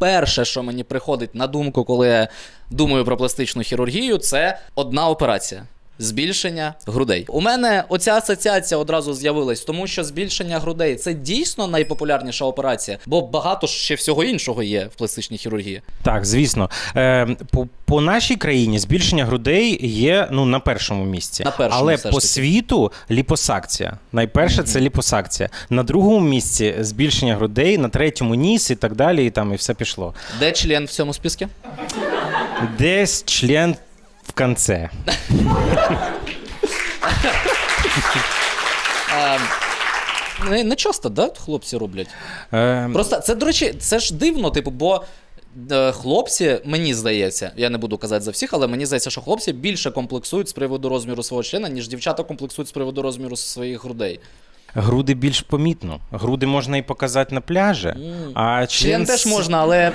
перше, що мені приходить на думку, коли я думаю про пластичну хірургію, це одна операція. Збільшення грудей. У мене оця асоціація одразу з'явилась, тому що збільшення грудей це дійсно найпопулярніша операція, бо багато ще всього іншого є в пластичній хірургії. Так, звісно. Е, по, по нашій країні збільшення грудей є ну, на першому місці. На першому Але по таки. світу ліпосакція. Найперше це ліпосакція. На другому місці збільшення грудей, на третьому ніс і так далі, і там і все пішло. Де член в цьому списку? Десь член конце. Не, не часто, да, хлопці роблять. Е, Просто це, до речі, це ж дивно, типу, бо е, хлопці, мені здається, я не буду казати за всіх, але мені здається, що хлопці більше комплексують з приводу розміру свого члена, ніж дівчата комплексують з приводу розміру своїх грудей. груди більш помітно. Груди можна і показати на пляжі, а член, Член теж можна, але